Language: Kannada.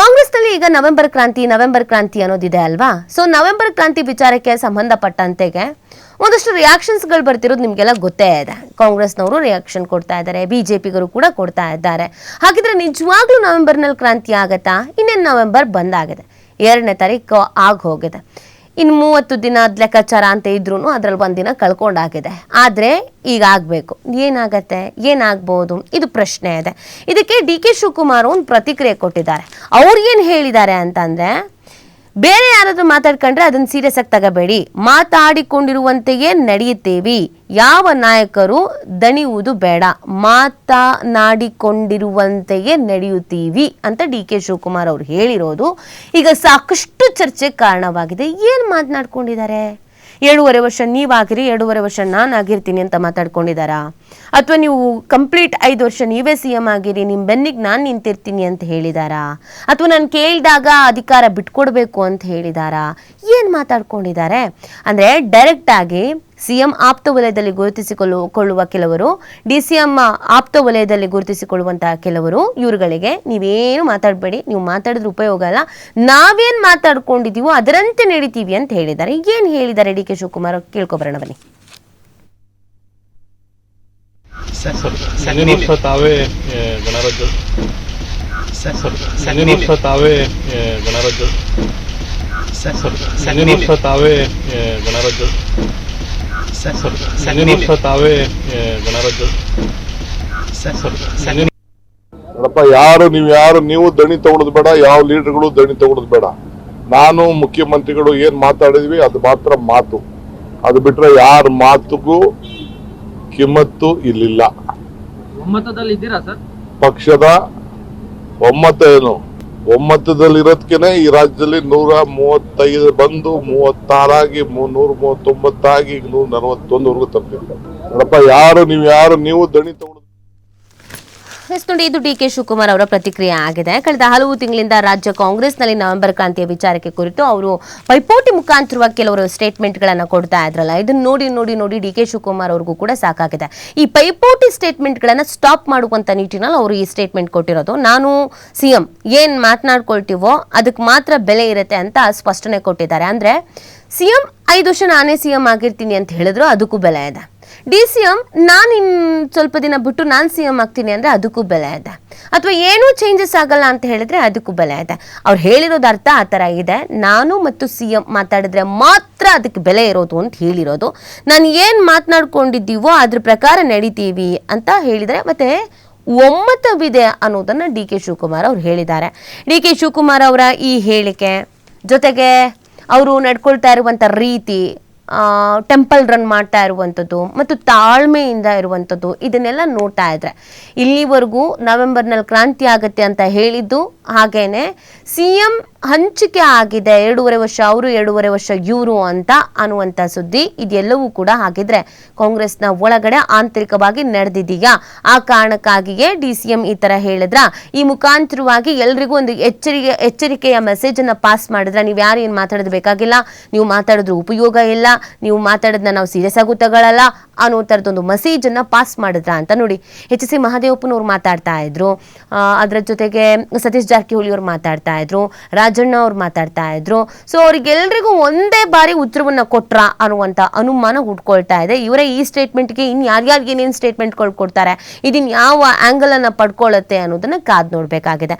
ಕಾಂಗ್ರೆಸ್ನಲ್ಲಿ ಈಗ ನವೆಂಬರ್ ಕ್ರಾಂತಿ ನವೆಂಬರ್ ಕ್ರಾಂತಿ ಅನ್ನೋದಿದೆ ಅಲ್ವಾ? ಸೊ ನವೆಂಬರ್ ಕ್ರಾಂತಿ ವಿಚಾರಕ್ಕೆ ಸಂಬಂಧಪಟ್ಟಂತೆಗೆ ಒಂದಷ್ಟು ರಿಯಾಕ್ಷನ್ಸ್ಗಳು ಬರ್ತಿರೋದು ನಿಮಗೆಲ್ಲ ಗೊತ್ತೇ ಇದೆ. ಕಾಂಗ್ರೆಸ್ನವರು ರಿಯಾಕ್ಷನ್ ಕೊಡ್ತಾ ಇದ್ದಾರೆ, ಬಿಜೆಪಿಗರು ಕೂಡ ಕೊಡ್ತಾ ಇದ್ದಾರೆ. ಹಾಗಿದ್ರೆ ನಿಜವಾಗ್ಲೂ ನವೆಂಬರ್ನಲ್ಲಿ ಕ್ರಾಂತಿ ಆಗತ್ತಾ? ಇನ್ನೇನು ನವೆಂಬರ್ ಬಂದಾಗಿದೆ? ಎರಡನೇ ತಾರೀಕು ಆಗೋಗಿದೆ ಇನ್ನು ಮೂವತ್ತು ದಿನ ಲೆಕ್ಕಾಚಾರ ಅಂತ ಇದ್ರೂ ಅದ್ರಲ್ಲಿ ಒಂದಿನ ಕಳ್ಕೊಂಡಾಗಿದೆ. ಆದರೆ ಈಗ ಆಗಬೇಕು. ಏನಾಗತ್ತೆ? ಏನಾಗ್ಬೋದು? ಇದು ಪ್ರಶ್ನೆ ಇದೆ. ಇದಕ್ಕೆ ಡಿ ಕೆ ಶಿವಕುಮಾರ್ ಒಂದು ಪ್ರತಿಕ್ರಿಯೆ ಕೊಟ್ಟಿದ್ದಾರೆ. ಅವ್ರು ಏನು ಹೇಳಿದ್ದಾರೆ ಅಂತಂದ್ರೆ ಬೇರೆ ಯಾರಾದ್ರೂ ಮಾತಾಡ್ಕೊಂಡ್ರೆ ಅದನ್ನ ಸೀರಿಯಸ್ ಆಗಿ ತಗೋಬೇಡಿ. ಮಾತಾಡಿಕೊಂಡಿರುವಂತೆಯೇ ನಡೆಯುತ್ತೇವೆ. ಯಾವ ನಾಯಕರು ದಣಿಯುವುದು ಬೇಡ. ಮಾತನಾಡಿಕೊಂಡಿರುವಂತೆಯೇ ನಡೆಯುತ್ತೀವಿ ಅಂತ ಡಿ ಕೆ ಶಿವಕುಮಾರ್ ಅವರು ಹೇಳಿರೋದು. ಈಗ ಸಾಕಷ್ಟು ಚರ್ಚೆಗೆ ಕಾರಣವಾಗಿದೆ. ಏನು ಮಾತನಾಡ್ಕೊಂಡಿದ್ದಾರೆ? ಏಳುವರೆ ವರ್ಷ ನೀವಾಗಿರಿ ಎರಡೂವರೆ ವರ್ಷ ನಾನು ಆಗಿರ್ತೀನಿ ಅಂತ ಮಾತಾಡ್ಕೊಂಡಿದ್ದಾರಾ ಅಥವಾ ನೀವು ಕಂಪ್ಲೀಟ್ ಐದು ವರ್ಷ ನೀವೇ ಸಿ ಎಂ ಆಗಿರಿ ನಿಮ್ಮ ಬೆನ್ನಿಗೆ ನಾನು ನಿಂತಿರ್ತೀನಿ ಅಂತ ಹೇಳಿದಾರಾ? ಅಥವಾ ನಾನು ಕೇಳಿದಾಗ ಅಧಿಕಾರ ಬಿಟ್ಕೊಡ್ಬೇಕು ಅಂತ ಹೇಳಿದಾರಾ? ಏನು ಮಾತಾಡ್ಕೊಂಡಿದ್ದಾರೆ ಅಂದರೆ ಡೈರೆಕ್ಟ್ ಆಗಿ ಸಿ ಎಂ ಆಪ್ತ ವಲಯದಲ್ಲಿ ಗುರುತಿಸಿಕೊಳ್ಳುವ ಕೆಲವರು ಡಿಸಿಎಂ ಆಪ್ತ ವಲಯದಲ್ಲಿ ಗುರುತಿಸಿಕೊಳ್ಳುವಂತಹ ಕೆಲವರು ಇವರುಗಳಿಗೆ ನೀವೇನು ಮಾತಾಡಬೇಡಿ ನೀವು ಮಾತಾಡಿದ್ರೆ ಉಪಯೋಗ ಅಲ್ಲ. ನಾವೇನ್ ಮಾತಾಡ್ಕೊಂಡಿದೀವೋ ಅದರಂತೆ ನಡೀತೀವಿ ಅಂತ ಹೇಳಿದ್ದಾರೆ. ಏನು ಹೇಳಿದ್ದಾರೆ ಡಿ ಕೆ ಶಿವಕುಮಾರ್ ಕೇಳ್ಕೊಬರೋಣ ಬನ್ನಿ. ತಾವೇ ಗಣರಾಜ್ಯ? ತಾವೇ ಗಣರಾಜ್ಯ? ತಾವೇ ಗಣರಾಜ್ಯ? ತಾವೇ ಸರ್ ಸರ್ ಸರ್ ಮುಂದಿನ ನೋಡಪ್ಪ ಯಾರು ನೀವು ಯಾರು ನೀವು ದಣಿ ತಗೊಳ್ಳೋದು ಬೇಡ ಯಾವ ಲೀಡರ್ಗಳು ದಣಿ ತಗೊಳ್ಳೋದು ಬೇಡ. ನಾನು ಮುಖ್ಯಮಂತ್ರಿಗಳು ಏನ್ ಮಾತಾಡಿದ್ವಿ ಅದು ಮಾತ್ರ ಮಾತು. ಅದು ಬಿಟ್ರೆ ಯಾರ ಮಾತುಗೂ ಕಿಮ್ಮತ್ತು ಇಲ್ಲಿಲ್ಲ. ಒಮ್ಮತದಲ್ಲಿ ಇದ್ದೀರಾ ಸರ್? ಪಕ್ಷದ ಒಮ್ಮತ ಏನು? ಒಮ್ಮತದಲ್ಲಿರೋದ್ಕೆನೆ ಈ ರಾಜ್ಯದಲ್ಲಿ ನೂರ ಮೂವತ್ತೈದು ಬಂದು ಮೂವತ್ತಾರಾಗಿ ನೂರ ಮೂವತ್ತೊಂಬತ್ತಾಗಿ ನೂರ ನಲವತ್ತೊಂದವರೆಗೂ ತಲುಪಿಲ್ಲ ನೋಡಪ್ಪ, ಯಾರು ನೀವು ಯಾರು, ನೀವು ದಣಿ ತಗೊಳ್ಳೋದು ನೋಡಿ ಇದು ಡಿ ಕೆ ಶಿವಕುಮಾರ್ ಅವರ ಪ್ರತಿಕ್ರಿಯೆ ಆಗಿದೆ. ಕಳೆದ ಹಲವು ತಿಂಗಳಿಂದ ರಾಜ್ಯ ಕಾಂಗ್ರೆಸ್ನಲ್ಲಿ ನವೆಂಬರ್ ಕ್ರಾಂತಿಯ ವಿಚಾರಕ್ಕೆ ಕುರಿತು ಅವರು ಪೈಪೋಟಿ ಮುಖಾಂತರವಾಗಿ ಕೆಲವರು ಸ್ಟೇಟ್ಮೆಂಟ್ಗಳನ್ನು ಕೊಡ್ತಾ ಇದ್ರಲ್ಲ, ಇದನ್ನ ನೋಡಿ ನೋಡಿ ನೋಡಿ ಡಿ ಕೆ ಶಿವಕುಮಾರ್ ಅವ್ರಿಗೂ ಕೂಡ ಸಾಕಾಗಿದೆ. ಈ ಪೈಪೋಟಿ ಸ್ಟೇಟ್ಮೆಂಟ್ಗಳನ್ನು ಸ್ಟಾಪ್ ಮಾಡುವಂತ ನಿಟ್ಟಿನಲ್ಲಿ ಅವರು ಈ ಸ್ಟೇಟ್ಮೆಂಟ್ ಕೊಟ್ಟಿರೋದು. ನಾನು ಸಿ ಎಂ ಏನು ಮಾತನಾಡ್ಕೊಳ್ತೀವೋ ಅದಕ್ಕೆ ಮಾತ್ರ ಬೆಲೆ ಇರುತ್ತೆ ಅಂತ ಸ್ಪಷ್ಟನೆ ಕೊಟ್ಟಿದ್ದಾರೆ. ಅಂದರೆ ಸಿ ಎಂ ಐದು ವರ್ಷ ನಾನೇ ಸಿ ಎಂ ಆಗಿರ್ತೀನಿ ಅಂತ ಹೇಳಿದ್ರು, ಅದಕ್ಕೂ ಬೆಲೆ ಇದೆ. ಡಿ ಸಿ ಎಂ ನಾನು ಇನ್ನು ಸ್ವಲ್ಪ ದಿನ ಬಿಟ್ಟು ನಾನು ಸಿ ಎಂ ಆಗ್ತೀನಿ ಅಂದರೆ ಅದಕ್ಕೂ ಬೆಲೆ ಇದೆ. ಅಥವಾ ಏನೂ ಚೇಂಜಸ್ ಆಗಲ್ಲ ಅಂತ ಹೇಳಿದ್ರೆ ಅದಕ್ಕೂ ಬೆಲೆ ಇದೆ. ಅವ್ರು ಹೇಳಿರೋದು ಅರ್ಥ ಆ ಥರ ಇದೆ. ನಾನು ಮತ್ತು ಸಿ ಎಂ ಮಾತಾಡಿದ್ರೆ ಮಾತ್ರ ಅದಕ್ಕೆ ಬೆಲೆ ಇರೋದು ಅಂತ ಹೇಳಿರೋದು. ನಾನು ಏನು ಮಾತನಾಡ್ಕೊಂಡಿದ್ದೀವೋ ಅದ್ರ ಪ್ರಕಾರ ನಡಿತೀವಿ ಅಂತ ಹೇಳಿದರೆ ಮತ್ತೆ ಒಮ್ಮತವಿದೆ ಅನ್ನೋದನ್ನು ಡಿ ಕೆ ಶಿವಕುಮಾರ್ ಅವ್ರು ಹೇಳಿದ್ದಾರೆ. ಡಿ ಕೆ ಶಿವಕುಮಾರ್ ಅವರ ಈ ಹೇಳಿಕೆ ಜೊತೆಗೆ ಅವರು ನಡ್ಕೊಳ್ತಾ ಇರುವಂಥ ರೀತಿ ಟೆಂಪಲ್ ರನ್ ಮಾಡ್ತಾ ಇರುವಂಥದ್ದು ಮತ್ತು ತಾಳ್ಮೆಯಿಂದ ಇರುವಂಥದ್ದು ಇದನ್ನೆಲ್ಲ ನೋಡ್ತಾ ಇದ್ರೆ. ಇಲ್ಲಿವರೆಗೂ ನವೆಂಬರ್ನಲ್ಲಿ ಕ್ರಾಂತಿ ಆಗುತ್ತೆ ಅಂತ ಹೇಳಿದ್ದು ಹಾಗೇನೆ ಸಿ ಎಂ ಹಂಚಿಕೆ ಆಗಿದೆ, ಎರಡೂವರೆ ವರ್ಷ ಅವರು, ಎರಡೂವರೆ ವರ್ಷ ಇವರು ಅಂತ ಅನ್ನುವಂಥ ಸುದ್ದಿ ಇದೆಲ್ಲವೂ ಕೂಡ ಹಾಗಿದ್ರೆ ಕಾಂಗ್ರೆಸ್ನ ಒಳಗಡೆ ಆಂತರಿಕವಾಗಿ ನಡೆದಿದೆಯಾ? ಆ ಕಾರಣಕ್ಕಾಗಿಯೇ ಡಿ ಸಿ ಎಂ ಈ ಥರ ಹೇಳಿದ್ರ? ಈ ಮುಖಾಂತರವಾಗಿ ಎಲ್ರಿಗೂ ಒಂದು ಎಚ್ಚರಿಕೆ ಎಚ್ಚರಿಕೆಯ ಮೆಸೇಜನ್ನು ಪಾಸ್ ಮಾಡಿದ್ರೆ? ನೀವು ಯಾರು ಏನು ಮಾತಾಡೋದು ಬೇಕಾಗಿಲ್ಲ? ನೀವು ಮಾತಾಡಿದ್ರು ಉಪಯೋಗ ಇಲ್ಲ. ನೀವು ಮಾತಾಡೋದನ್ನ ನಾವು ಸೀರಿಯಸ್ ಆಗೂ ತಗೊಳ್ಳಲ್ಲ ಅನ್ನೋ ಥರದೊಂದು ಮೆಸೇಜನ್ನು ಪಾಸ್ ಮಾಡಿದ್ರ ಅಂತ ನೋಡಿ. ಎಚ್ ಸಿ ಮಹಾದೇವಪ್ಪನವ್ರು ಮಾತಾಡ್ತಾ ಇದ್ರು. ಅದರ ಜೊತೆಗೆ ಸತೀಶ್ ಜಾರಕಿಹೊಳಿ ಅವ್ರು ಮಾತಾಡ್ತಾ ಇದ್ರು. ರಾಜಣ್ಣ ಅವ್ರು ಮಾತಾಡ್ತಾ ಇದ್ರು. ಸೊ ಅವ್ರಿಗೆಲ್ರಿಗೂ ಒಂದೇ ಬಾರಿ ಉತ್ತರವನ್ನ ಕೊಟ್ರ ಅನ್ನುವಂತ ಅನುಮಾನ ಹುಡ್ಕೊಳ್ತಾ ಇದೆ. ಇವರೇ ಈ ಸ್ಟೇಟ್ಮೆಂಟ್ಗೆ ಇನ್ನು ಯಾರ್ಯಾರಿಗೆ ಏನೇನು ಸ್ಟೇಟ್ಮೆಂಟ್ ಕೊಡ್ತಾರೆ ಇದನ್ನ ಯಾವ ಆ್ಯಂಗಲನ್ನು ಪಡ್ಕೊಳ್ಳುತ್ತೆ ಅನ್ನೋದನ್ನ ಕಾದ್ ನೋಡ್ಬೇಕಾಗಿದೆ.